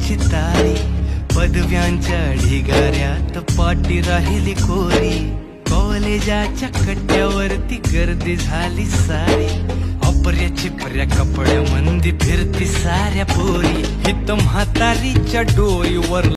झाली तारी पदव्यांच्या ढिगाऱ्यात पाटी राहिली कोरी. कॉलेजाच्या कट्ट्यावरती गर्दी झाली सारी. अपर्या चिपऱ्या कपड्या मंदी फिरती साऱ्या पोरी. हित म्हातारीच्या डोईवर